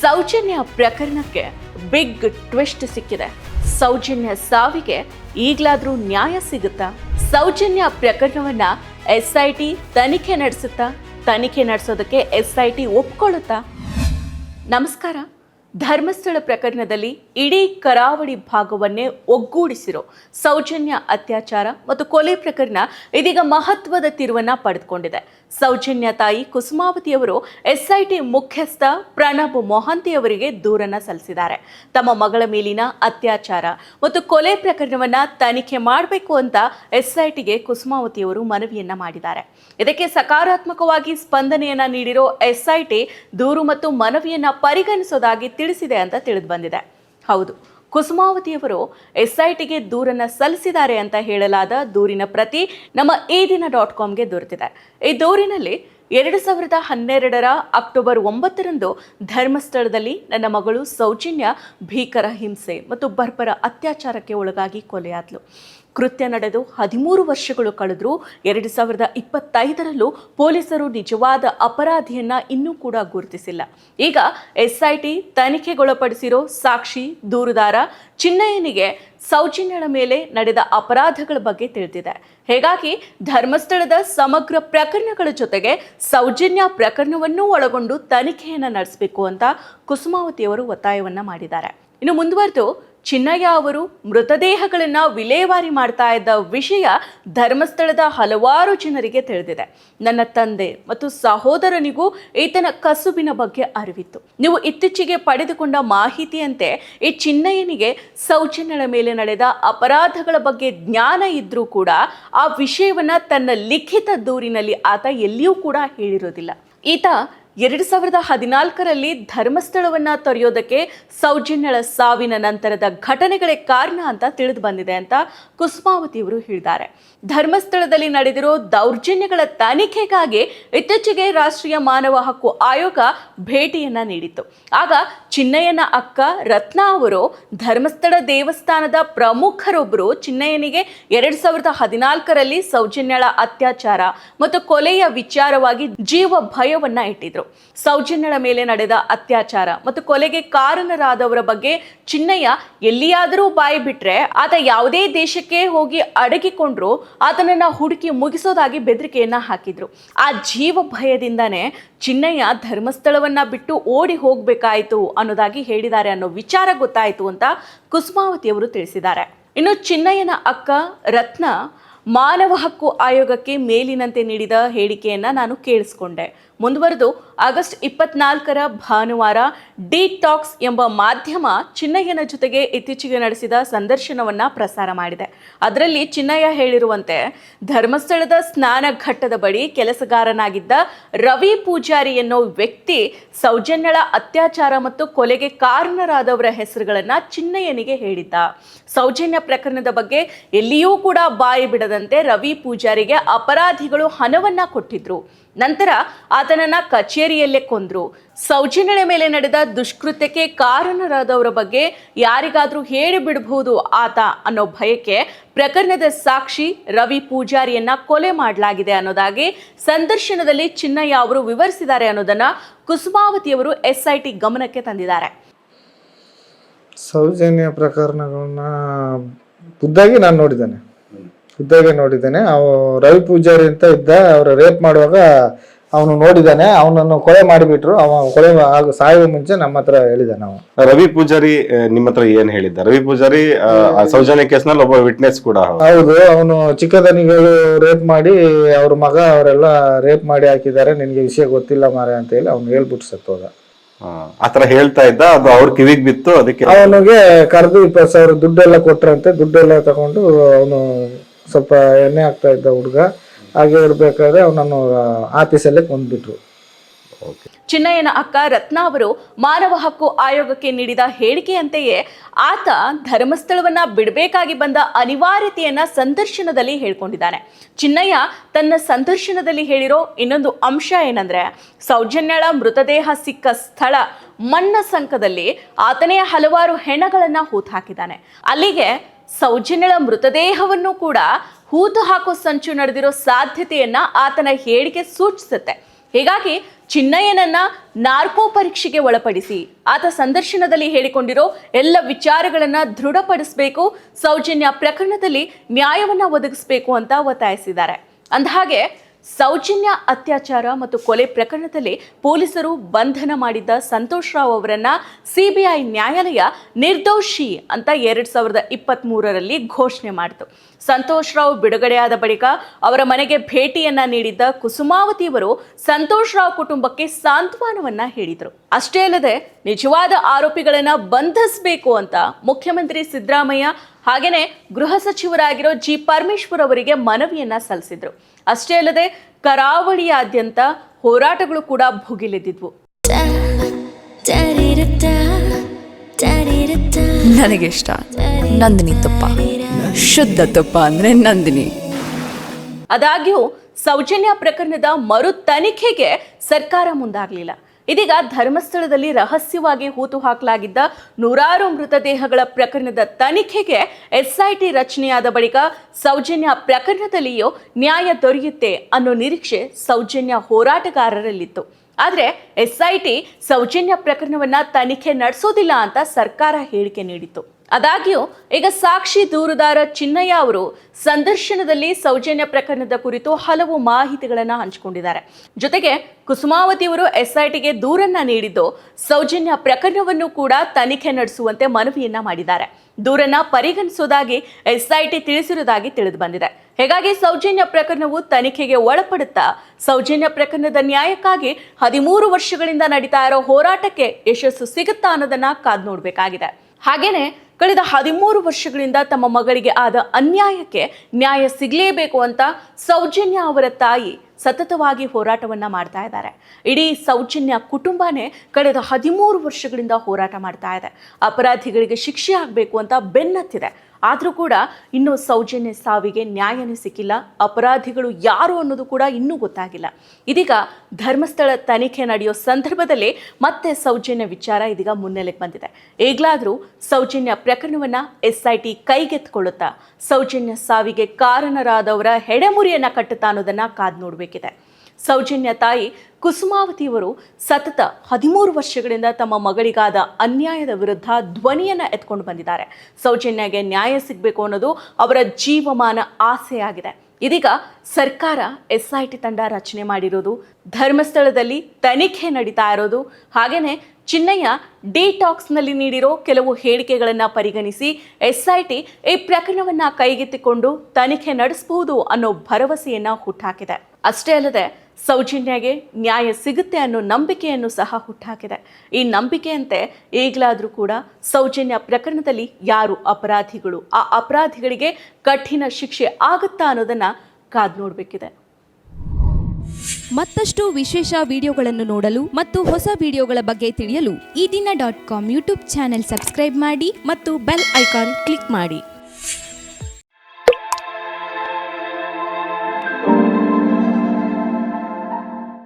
ಸೌಜನ್ಯ ಪ್ರಕರಣಕ್ಕೆ big twist ಸಿಕ್ಕಿದೆ. ಸೌಜನ್ಯ ಸಾವಿಗೆ ಈಗ್ಲಾದ್ರೂ ನ್ಯಾಯ ಸಿಗುತ್ತಾ? ಸೌಜನ್ಯ ಪ್ರಕರಣವನ್ನ ಎಸ್ ಐ ಟಿ ತನಿಖೆ ನಡೆಸುತ್ತಾ? ತನಿಖೆ ನಡೆಸೋದಕ್ಕೆ ಎಸ್ ಐ ಟಿ ಒಪ್ಕೊಳ್ಳುತ್ತಾ? ನಮಸ್ಕಾರ. ಧರ್ಮಸ್ಥಳ ಪ್ರಕರಣದಲ್ಲಿ ಇಡೀ ಕರಾವಳಿ ಭಾಗವನ್ನೇ ಒಗ್ಗೂಡಿಸಿರೋ ಸೌಜನ್ಯ ಅತ್ಯಾಚಾರ ಮತ್ತು ಕೊಲೆ ಪ್ರಕರಣ ಇದೀಗ ಮಹತ್ವದ ತಿರುವನ್ನ ಪಡೆದುಕೊಂಡಿದೆ. ಸೌಜನ್ಯ ತಾಯಿ ಕುಸುಮಾವತಿಯವರು ಎಸ್ಐಟಿ ಮುಖ್ಯಸ್ಥ ಪ್ರಣಬ್ ಮೊಹಂತಿ ಅವರಿಗೆ ದೂರನ್ನ ಸಲ್ಲಿಸಿದ್ದಾರೆ. ತಮ್ಮ ಮಗಳ ಮೇಲಿನ ಅತ್ಯಾಚಾರ ಮತ್ತು ಕೊಲೆ ಪ್ರಕರಣವನ್ನ ತನಿಖೆ ಮಾಡಬೇಕು ಅಂತ ಎಸ್ಐಟಿಗೆ ಕುಸುಮಾವತಿಯವರು ಮನವಿಯನ್ನ ಮಾಡಿದ್ದಾರೆ. ಇದಕ್ಕೆ ಸಕಾರಾತ್ಮಕವಾಗಿ ಸ್ಪಂದನೆಯನ್ನ ನೀಡಿರೋ ಎಸ್ಐಟಿ ದೂರು ಮತ್ತು ಮನವಿಯನ್ನ ಪರಿಗಣಿಸೋದಾಗಿ ತಿಳಿಸಿದೆ ಅಂತ ತಿಳಿದು ಬಂದಿದೆ. ಹೌದು, ಕುಸುಮಾವತಿಯವರು ಎಸ್ಐಟಿಗೆ ದೂರನ್ನು ಸಲ್ಲಿಸಿದ್ದಾರೆ ಅಂತ ಹೇಳಲಾದ ದೂರಿನ ಪ್ರತಿ ನಮ್ಮ ಈ ದಿನ ಡಾಟ್ ಕಾಮ್ಗೆ ದೊರೆತಿದೆ. ಈ ದೂರಿನಲ್ಲಿ ಎರಡು ಸಾವಿರದ ಹನ್ನೆರಡರ ಅಕ್ಟೋಬರ್ ಒಂಬತ್ತರಂದು ಧರ್ಮಸ್ಥಳದಲ್ಲಿ ನನ್ನ ಮಗಳು ಸೌಜನ್ಯ ಭೀಕರ ಹಿಂಸೆ ಮತ್ತು ಬರ್ಬರ ಅತ್ಯಾಚಾರಕ್ಕೆ ಒಳಗಾಗಿ ಕೊಲೆಯಾದ್ಲು. ಕೃತ್ಯ ನಡೆದು ಹದಿಮೂರು ವರ್ಷಗಳು ಕಳೆದರೂ ಎರಡು ಸಾವಿರದ ಇಪ್ಪತ್ತೈದರಲ್ಲೂ ಪೊಲೀಸರು ನಿಜವಾದ ಅಪರಾಧಿಯನ್ನ ಇನ್ನೂ ಕೂಡ ಗುರುತಿಸಿಲ್ಲ. ಈಗ ಎಸ್ಐಟಿ ತನಿಖೆಗೊಳಪಡಿಸಿರೋ ಸಾಕ್ಷಿ ದೂರುದಾರ ಚಿನ್ನಯ್ಯನಿಗೆ ಸೌಜನ್ಯಳ ಮೇಲೆ ನಡೆದ ಅಪರಾಧಗಳ ಬಗ್ಗೆ ತಿಳಿದಿದೆ. ಹೀಗಾಗಿ ಧರ್ಮಸ್ಥಳದ ಸಮಗ್ರ ಪ್ರಕರಣಗಳ ಜೊತೆಗೆ ಸೌಜನ್ಯ ಪ್ರಕರಣವನ್ನೂ ಒಳಗೊಂಡು ತನಿಖೆಯನ್ನು ನಡೆಸಬೇಕು ಅಂತ ಕುಸುಮಾವತಿಯವರು ಒತ್ತಾಯವನ್ನು ಮಾಡಿದ್ದಾರೆ. ಇನ್ನು ಮುಂದುವರೆದು ಚಿನ್ನಯ್ಯ ಅವರು ಮೃತದೇಹಗಳನ್ನು ವಿಲೇವಾರಿ ಮಾಡ್ತಾ ಇದ್ದ ವಿಷಯ ಧರ್ಮಸ್ಥಳದ ಹಲವಾರು ಜನರಿಗೆ ತಿಳಿದಿದೆ. ನನ್ನ ತಂದೆ ಮತ್ತು ಸಹೋದರನಿಗೂ ಈತನ ಕಸುಬಿನ ಬಗ್ಗೆ ಅರಿವಿತ್ತು. ನೀವು ಇತ್ತೀಚೆಗೆ ಪಡೆದುಕೊಂಡ ಮಾಹಿತಿಯಂತೆ ಈ ಚಿನ್ನಯ್ಯನಿಗೆ ಸೌಜನ್ಯಳ ಮೇಲೆ ನಡೆದ ಅಪರಾಧಗಳ ಬಗ್ಗೆ ಜ್ಞಾನ ಇದ್ರೂ ಕೂಡ ಆ ವಿಷಯವನ್ನು ತನ್ನ ಲಿಖಿತ ದೂರಿನಲ್ಲಿ ಆತ ಎಲ್ಲಿಯೂ ಕೂಡ ಹೇಳಿರೋದಿಲ್ಲ. ಈತ ಎರಡು ಸಾವಿರದ ಹದಿನಾಲ್ಕರಲ್ಲಿ ಧರ್ಮಸ್ಥಳವನ್ನ ತೊರೆಯೋದಕ್ಕೆ ಸೌಜನ್ಯಳ ಸಾವಿನ ನಂತರದ ಘಟನೆಗಳೇ ಕಾರಣ ಅಂತ ತಿಳಿದು ಬಂದಿದೆ ಅಂತ ಕುಸುಮಾವತಿಯವರು ಹೇಳಿದ್ದಾರೆ. ಧರ್ಮಸ್ಥಳದಲ್ಲಿ ನಡೆದಿರೋ ದೌರ್ಜನ್ಯಗಳ ತನಿಖೆಗಾಗಿ ಇತ್ತೀಚೆಗೆ ರಾಷ್ಟ್ರೀಯ ಮಾನವ ಹಕ್ಕು ಆಯೋಗ ಭೇಟಿಯನ್ನ ನೀಡಿತ್ತು. ಆಗ ಚಿನ್ನಯ್ಯನ ಅಕ್ಕ ರತ್ನ ಅವರು ಧರ್ಮಸ್ಥಳ ದೇವಸ್ಥಾನದ ಪ್ರಮುಖರೊಬ್ಬರು ಚಿನ್ನಯ್ಯನಿಗೆ ಎರಡು ಸಾವಿರದ ಹದಿನಾಲ್ಕರಲ್ಲಿ ಸೌಜನ್ಯಳ ಅತ್ಯಾಚಾರ ಮತ್ತು ಕೊಲೆಯ ವಿಚಾರವಾಗಿ ಜೀವ ಭಯವನ್ನ ಇಟ್ಟಿದ್ರು. ಸೌಜನ್ಯಳ ಮೇಲೆ ನಡೆದ ಅತ್ಯಾಚಾರ ಮತ್ತು ಕೊಲೆಗೆ ಕಾರಣರಾದವರ ಬಗ್ಗೆ ಚಿನ್ನಯ್ಯ ಎಲ್ಲಿಯಾದರೂ ಬಾಯಿ ಬಿಟ್ರೆ ಆತ ಯಾವುದೇ ದೇಶಕ್ಕೆ ಹೋಗಿ ಅಡಗಿಕೊಂಡ್ರು, ಆತನನ್ನ ಹುಡುಕಿ ಮುಗಿಸೋದಾಗಿ ಬೆದರಿಕೆಯನ್ನ ಹಾಕಿದ್ರು. ಆ ಜೀವ ಭಯದಿಂದಾನೇ ಚಿನ್ನಯ್ಯ ಧರ್ಮಸ್ಥಳವನ್ನ ಬಿಟ್ಟು ಓಡಿ ಹೋಗ್ಬೇಕಾಯ್ತು ಅನ್ನೋದಾಗಿ ಹೇಳಿದ್ದಾರೆ ಅನ್ನೋ ವಿಚಾರ ಗೊತ್ತಾಯಿತು ಅಂತ ಕುಸುಮಾವತಿಯವರು ತಿಳಿಸಿದ್ದಾರೆ. ಇನ್ನು ಚಿನ್ನಯ್ಯನ ಅಕ್ಕ ರತ್ನ ಮಾನವ ಹಕ್ಕು ಆಯೋಗಕ್ಕೆ ಮೇಲಿನಂತೆ ನೀಡಿದ ಹೇಳಿಕೆಯನ್ನು ನಾನು ಕೇಳಿಸ್ಕೊಂಡೆ. ಮುಂದುವರೆದು ಆಗಸ್ಟ್ ಇಪ್ಪತ್ನಾಲ್ಕರ ಭಾನುವಾರ ಡಿ ಟಾಕ್ಸ್ ಎಂಬ ಮಾಧ್ಯಮ ಚಿನ್ನಯ್ಯನ ಜೊತೆಗೆ ಇತ್ತೀಚೆಗೆ ನಡೆಸಿದ ಸಂದರ್ಶನವನ್ನ ಪ್ರಸಾರ ಮಾಡಿದೆ. ಅದರಲ್ಲಿ ಚಿನ್ನಯ್ಯ ಹೇಳಿರುವಂತೆ, ಧರ್ಮಸ್ಥಳದ ಸ್ನಾನ ಘಟ್ಟದ ಬಳಿ ಕೆಲಸಗಾರನಾಗಿದ್ದ ರವಿ ಪೂಜಾರಿ ಎನ್ನೋ ವ್ಯಕ್ತಿ ಸೌಜನ್ಯಳ ಅತ್ಯಾಚಾರ ಮತ್ತು ಕೊಲೆಗೆ ಕಾರಣರಾದವರ ಹೆಸರುಗಳನ್ನು ಚಿನ್ನಯ್ಯನಿಗೆ ಹೇಳಿದ್ದ. ಸೌಜನ್ಯ ಪ್ರಕರಣದ ಬಗ್ಗೆ ಎಲ್ಲಿಯೂ ಕೂಡ ಬಾಯಿ ಬಿಡದಂತೆ ರವಿ ಪೂಜಾರಿಗೆ ಅಪರಾಧಿಗಳು ಹಣವನ್ನ ಕೊಟ್ಟಿದ್ರು. ನಂತರ ಆತನನ್ನ ಕಚೇರಿಯಲ್ಲೇ ಕೊಂದ್ರು. ಸೌಜನ್ಯಳ ಮೇಲೆ ನಡೆದ ದುಷ್ಕೃತ್ಯಕ್ಕೆ ಕಾರಣರಾದವರ ಬಗ್ಗೆ ಯಾರಿಗಾದ್ರೂ ಹೇಳಿ ಬಿಡಬಹುದು ಆತ ಅನ್ನೋ ಭಯಕ್ಕೆ ಪ್ರಕರಣದ ಸಾಕ್ಷಿ ರವಿ ಪೂಜಾರಿಯನ್ನ ಕೊಲೆ ಮಾಡಲಾಗಿದೆ ಅನ್ನೋದಾಗಿ ಸಂದರ್ಶನದಲ್ಲಿ ಚಿನ್ನಯ್ಯ ಅವರು ವಿವರಿಸಿದ್ದಾರೆ ಅನ್ನೋದನ್ನ ಕುಸುಮಾವತಿಯವರು ಎಸ್ಐಟಿ ಗಮನಕ್ಕೆ ತಂದಿದ್ದಾರೆ. ಸೌಜನ್ಯ ಪ್ರಕರಣಗಳನ್ನ ಖುದ್ದಾಗಿ ನಾನು ನೋಡಿದ್ದೇನೆ. ಖುದ್ದಾಗಿ ನೋಡಿದ್ದೇನೆ. ಅವ ರವಿ ಪೂಜಾರಿ ಅಂತ ಇದ್ದ, ಅವರು ರೇಪ್ ಮಾಡುವಾಗ ಅವನು ನೋಡಿದಾನೆ ಅವನನ್ನು ಕೊಲೆ ಮಾಡಿಬಿಟ್ರು ಅವ ಕೊಲೆ ಆಗ ಸಾಯುವ ಮುಂಚೆ ನಮ್ಮ ಹತ್ರ ಹೇಳಿದಾನೆ ಅವ ರವಿ ಪೂಜಾರಿ ನಿಮ್ಮ ಹತ್ರ ಏನ್ ಹೇಳಿದ್ದ? ರವಿ ಪೂಜಾರಿ ಆ, ಸೌಜನ್ಯ ಕೇಸ್ನಲ್ಲಿ ಒಬ್ಬ ವಿಟ್ನೆಸ್ ಕೂಡ ಹೌದು. ಹೌದು ಅವನು ಚಿಕ್ಕದನಿಗಳು ರೇಪ್ ಮಾಡಿ ಅವ್ರ ಮಗ ಅವರೆಲ್ಲ ರೇಪ್ ಮಾಡಿ ಹಾಕಿದ್ದಾರೆ ನಿನಗೆ ವಿಷಯ ಗೊತ್ತಿಲ್ಲ ಮಾರೆ ಅಂತ ಹೇಳಿ ಅವ್ನು ಹೇಳ್ಬಿಟ್ಟು ಸತ್ತೋದ. ಆ, ಆತರ ಹೇಳ್ತಾ ಇದ್ದ ಅದು ಅವ್ರ ಕಿವಿಗ್ ಬಿತ್ತು ಅದಕ್ಕೆ ಅವನಿಗೆ ಕರೆದು ಇಪ್ಪತ್ತು ಸಾವಿರ ದುಡ್ಡೆಲ್ಲ ಕೊಟ್ರಂತೆ ದುಡ್ಡೆಲ್ಲ ತಗೊಂಡು ಅವನು ಸ್ವಲ್ಪ ಎಣ್ಣೆ ಆಗ್ತಾ ಇದ್ದ ಹುಡುಗ. ಹಾಗೆ ಇರಬೇಕಾದ್ರೆ ಅವನನ್ನು ಆಫೀಸಲ್ಲೇ ಕೊಂದ್ಬಿಟ್ರು. ಚಿನ್ನಯ್ಯನ ಅಕ್ಕ ರತ್ನ ಅವರು ಮಾನವ ಹಕ್ಕು ಆಯೋಗಕ್ಕೆ ನೀಡಿದ ಹೇಳಿಕೆಯಂತೆಯೇ ಆತ ಧರ್ಮಸ್ಥಳವನ್ನ ಬಿಡಬೇಕಾಗಿ ಬಂದ ಅನಿವಾರ್ಯತೆಯನ್ನ ಸಂದರ್ಶನದಲ್ಲಿ ಹೇಳ್ಕೊಂಡಿದ್ದಾನೆ. ಚಿನ್ನಯ್ಯ ತನ್ನ ಸಂದರ್ಶನದಲ್ಲಿ ಹೇಳಿರೋ ಇನ್ನೊಂದು ಅಂಶ ಏನಂದ್ರೆ ಸೌಜನ್ಯಳ ಮೃತದೇಹ ಸಿಕ್ಕ ಸ್ಥಳ ಮಣ್ಣ ಸಂಕದಲ್ಲಿ ಆತನೇ ಹಲವಾರು ಹೆಣಗಳನ್ನ ಹೂತಾಕಿದ್ದಾನೆ ಅಲ್ಲಿಗೆ ಸೌಜನ್ಯಳ ಮೃತದೇಹವನ್ನು ಕೂಡ ಹೂತು ಹಾಕೋ ಸಂಚು ನಡೆದಿರೋ ಸಾಧ್ಯತೆಯನ್ನ ಆತನ ಹೇಳಿಕೆ ಸೂಚಿಸುತ್ತೆ. ಹೀಗಾಗಿ ಚಿನ್ನಯ್ಯನನ್ನ ನಾರ್ಕೋ ಪರೀಕ್ಷೆಗೆ ಒಳಪಡಿಸಿ, ಆತ ಸಂದರ್ಶನದಲ್ಲಿ ಹೇಳಿಕೊಂಡಿರೋ ಎಲ್ಲ ವಿಚಾರಗಳನ್ನ ದೃಢಪಡಿಸಬೇಕು, ಸೌಜನ್ಯ ಪ್ರಕರಣದಲ್ಲಿ ನ್ಯಾಯವನ್ನ ಒದಗಿಸಬೇಕು ಅಂತ ಒತ್ತಾಯಿಸಿದ್ದಾರೆ. ಅಂದಹಾಗೆ ಸೌಜನ್ಯ ಅತ್ಯಾಚಾರ ಮತ್ತು ಕೊಲೆ ಪ್ರಕರಣದಲ್ಲಿ ಪೊಲೀಸರು ಬಂಧನ ಮಾಡಿದ್ದ ಸಂತೋಷ್ ರಾವ್ ಅವರನ್ನ ಸಿಬಿಐ ನ್ಯಾಯಾಲಯ ನಿರ್ದೋಷಿ ಅಂತ ಎರಡ್ ಸಾವಿರದ ಇಪ್ಪತ್ತ್ ಮೂರರಲ್ಲಿ ಘೋಷಣೆ ಮಾಡಿತು. ಸಂತೋಷ್ ರಾವ್ ಬಿಡುಗಡೆಯಾದ ಬಳಿಕ ಅವರ ಮನೆಗೆ ಭೇಟಿಯನ್ನ ನೀಡಿದ್ದ ಕುಸುಮಾವತಿಯವರು ಸಂತೋಷ್ ರಾವ್ ಕುಟುಂಬಕ್ಕೆ ಸಾಂತ್ವನವನ್ನ ಹೇಳಿದರು. ಅಷ್ಟೇ ಅಲ್ಲದೆ ನಿಜವಾದ ಆರೋಪಿಗಳನ್ನ ಬಂಧಿಸಬೇಕು ಅಂತ ಮುಖ್ಯಮಂತ್ರಿ ಸಿದ್ದರಾಮಯ್ಯ ಹಾಗೇನೆ ಗೃಹ ಸಚಿವರಾಗಿರೋ ಜಿ ಪರಮೇಶ್ವರ್ ಅವರಿಗೆ ಮನವಿಯನ್ನ ಸಲ್ಲಿಸಿದ್ರು. ಅಷ್ಟೇ ಅಲ್ಲದೆ ಕರಾವಳಿಯಾದ್ಯಂತ ಹೋರಾಟಗಳು ಕೂಡ ಭುಗಿಲೆದ್ದಿದ್ವು. ನನಗಿಷ್ಟ ನಂದಿನಿ ತುಪ್ಪ. ಶುದ್ಧ ತುಪ್ಪ ಅಂದ್ರೆ ನಂದಿನಿ. ಆದಾಗ್ಯೂ ಸೌಜನ್ಯ ಪ್ರಕರಣದ ಮರು ತನಿಖೆಗೆ ಸರ್ಕಾರ ಮುಂದಾಗಲಿಲ್ಲ. ಇದೀಗ ಧರ್ಮಸ್ಥಳದಲ್ಲಿ ರಹಸ್ಯವಾಗಿ ಹೂತು ಹಾಕಲಾಗಿದ್ದ ನೂರಾರು ಮೃತದೇಹಗಳ ಪ್ರಕರಣದ ತನಿಖೆಗೆ ಎಸ್ಐಟಿ ರಚನೆಯಾದ ಬಳಿಕ ಸೌಜನ್ಯ ಪ್ರಕರಣದಲ್ಲಿಯೂ ನ್ಯಾಯ ದೊರೆಯುತ್ತೆ ಅನ್ನೋ ನಿರೀಕ್ಷೆ ಸೌಜನ್ಯ ಹೋರಾಟಗಾರರಲ್ಲಿತ್ತು. ಆದರೆ ಎಸ್ಐಟಿ ಸೌಜನ್ಯ ಪ್ರಕರಣವನ್ನು ತನಿಖೆ ನಡೆಸೋದಿಲ್ಲ ಅಂತ ಸರ್ಕಾರ ಹೇಳಿಕೆ ನೀಡಿತ್ತು. ಆದಾಗ್ಯೂ, ಈಗ ಸಾಕ್ಷಿ ದೂರುದಾರ ಚಿನ್ನಯ್ಯ ಅವರು ಸಂದರ್ಶನದಲ್ಲಿ ಸೌಜನ್ಯ ಪ್ರಕರಣದ ಕುರಿತು ಹಲವು ಮಾಹಿತಿಗಳನ್ನು ಹಂಚಿಕೊಂಡಿದ್ದಾರೆ. ಜೊತೆಗೆ ಕುಸುಮಾವತಿ ಅವರು ಎಸ್ಐಟಿಗೆ ದೂರನ್ನ ನೀಡಿದ್ದು, ಸೌಜನ್ಯ ಪ್ರಕರಣವನ್ನು ಕೂಡ ತನಿಖೆ ನಡೆಸುವಂತೆ ಮನವಿಯನ್ನ ಮಾಡಿದ್ದಾರೆ. ದೂರನ್ನ ಪರಿಗಣಿಸುವುದಾಗಿ ಎಸ್ಐಟಿ ತಿಳಿಸಿರುವುದಾಗಿ ತಿಳಿದು ಬಂದಿದೆ. ಹೀಗಾಗಿ ಸೌಜನ್ಯ ಪ್ರಕರಣವು ತನಿಖೆಗೆ ಒಳಪಡುತ್ತಾ, ಸೌಜನ್ಯ ಪ್ರಕರಣದ ನ್ಯಾಯಕ್ಕಾಗಿ ಹದಿಮೂರು ವರ್ಷಗಳಿಂದ ನಡೀತಾ ಇರೋ ಹೋರಾಟಕ್ಕೆ ಯಶಸ್ಸು ಸಿಗುತ್ತಾ ಅನ್ನೋದನ್ನ ಕಾದ್ ನೋಡಬೇಕಾಗಿದೆ. ಹಾಗೇನೆ ಕಳೆದ ಹದಿಮೂರು ವರ್ಷಗಳಿಂದ ತಮ್ಮ ಮಗಳಿಗೆ ಆದ ಅನ್ಯಾಯಕ್ಕೆ ನ್ಯಾಯ ಸಿಗಲೇಬೇಕು ಅಂತ ಸೌಜನ್ಯ ಅವರ ತಾಯಿ ಸತತವಾಗಿ ಹೋರಾಟವನ್ನ ಮಾಡ್ತಾ ಇದ್ದಾರೆ. ಇಡೀ ಸೌಜನ್ಯ ಕುಟುಂಬನೇ ಕಳೆದ ಹದಿಮೂರು ವರ್ಷಗಳಿಂದ ಹೋರಾಟ ಮಾಡ್ತಾ ಇದೆ. ಅಪರಾಧಿಗಳಿಗೆ ಶಿಕ್ಷೆ ಆಗಬೇಕು ಅಂತ ಬೆನ್ನತ್ತಿದೆ. ಆದರೂ ಕೂಡ ಇನ್ನೂ ಸೌಜನ್ಯ ಸಾವಿಗೆ ನ್ಯಾಯನೇ ಸಿಕ್ಕಿಲ್ಲ. ಅಪರಾಧಿಗಳು ಯಾರು ಅನ್ನೋದು ಕೂಡ ಇನ್ನೂ ಗೊತ್ತಾಗಿಲ್ಲ. ಇದೀಗ ಧರ್ಮಸ್ಥಳ ತನಿಖೆ ನಡೆಯೋ ಸಂದರ್ಭದಲ್ಲಿ ಮತ್ತೆ ಸೌಜನ್ಯ ವಿಚಾರ ಇದೀಗ ಮುನ್ನೆಲೆಗೆ ಬಂದಿದೆ. ಈಗಲಾದರೂ ಸೌಜನ್ಯ ಪ್ರಕರಣವನ್ನು ಎಸ್ಐಟಿ ಕೈಗೆತ್ತಿಕೊಳ್ಳುತ್ತಾ, ಸೌಜನ್ಯ ಸಾವಿಗೆ ಕಾರಣರಾದವರ ಹೆಡೆಮುರಿಯನ್ನು ಕಟ್ಟುತ್ತಾ ಅನ್ನೋದನ್ನು ಕಾದು ನೋಡಬೇಕಿದೆ. ಸೌಜನ್ಯ ತಾಯಿ ಕುಸುಮಾವತಿಯವರು ಸತತ ಹದಿಮೂರು ವರ್ಷಗಳಿಂದ ತಮ್ಮ ಮಗಳಿಗಾದ ಅನ್ಯಾಯದ ವಿರುದ್ಧ ಧ್ವನಿಯನ್ನ ಎತ್ಕೊಂಡು ಬಂದಿದ್ದಾರೆ. ಸೌಜನ್ಯಗೆ ನ್ಯಾಯ ಸಿಗಬೇಕು ಅನ್ನೋದು ಅವರ ಜೀವಮಾನ ಆಸೆಯಾಗಿದೆ. ಇದೀಗ ಸರ್ಕಾರ ಎಸ್ ಐ ಟಿ ತಂಡ ರಚನೆ ಮಾಡಿರೋದು, ಧರ್ಮಸ್ಥಳದಲ್ಲಿ ತನಿಖೆ ನಡೀತಾ ಇರೋದು, ಹಾಗೇನೆ ಚಿನ್ನಯ್ಯ ಡಿಟಾಕ್ಸ್ನಲ್ಲಿ ನೀಡಿರೋ ಕೆಲವು ಹೇಳಿಕೆಗಳನ್ನು ಪರಿಗಣಿಸಿ ಎಸ್ ಐ ಟಿ ಈ ಪ್ರಕರಣವನ್ನು ಕೈಗೆತ್ತಿಕೊಂಡು ತನಿಖೆ ನಡೆಸಬಹುದು ಅನ್ನೋ ಭರವಸೆಯನ್ನು ಹುಟ್ಟಾಕಿದೆ. ಅಷ್ಟೇ ಅಲ್ಲದೆ ಸೌಜನ್ಯಗೆ ನ್ಯಾಯ ಸಿಗುತ್ತೆ ಅನ್ನೋ ನಂಬಿಕೆಯನ್ನು ಸಹ ಹುಟ್ಟಾಕಿದೆ. ಈ ನಂಬಿಕೆಯಂತೆ ಈಗಲಾದರೂ ಕೂಡ ಸೌಜನ್ಯ ಪ್ರಕರಣದಲ್ಲಿ ಯಾರು ಅಪರಾಧಿಗಳು, ಆ ಅಪರಾಧಿಗಳಿಗೆ ಕಠಿಣ ಶಿಕ್ಷೆ ಆಗುತ್ತಾ ಅನ್ನೋದನ್ನು ಕಾದು ನೋಡಬೇಕಿದೆ. ಮತ್ತಷ್ಟು ವಿಶೇಷ ವಿಡಿಯೋಗಳನ್ನು ನೋಡಲು ಮತ್ತು ಹೊಸ ವಿಡಿಯೋಗಳ ಬಗ್ಗೆ ತಿಳಿಯಲು ಈ ದಿನ dot com YouTube channel subscribe ಮಾಡಿ ಮತ್ತು ಬೆಲ್ ಐಕಾನ್ ಕ್ಲಿಕ್ ಮಾಡಿ.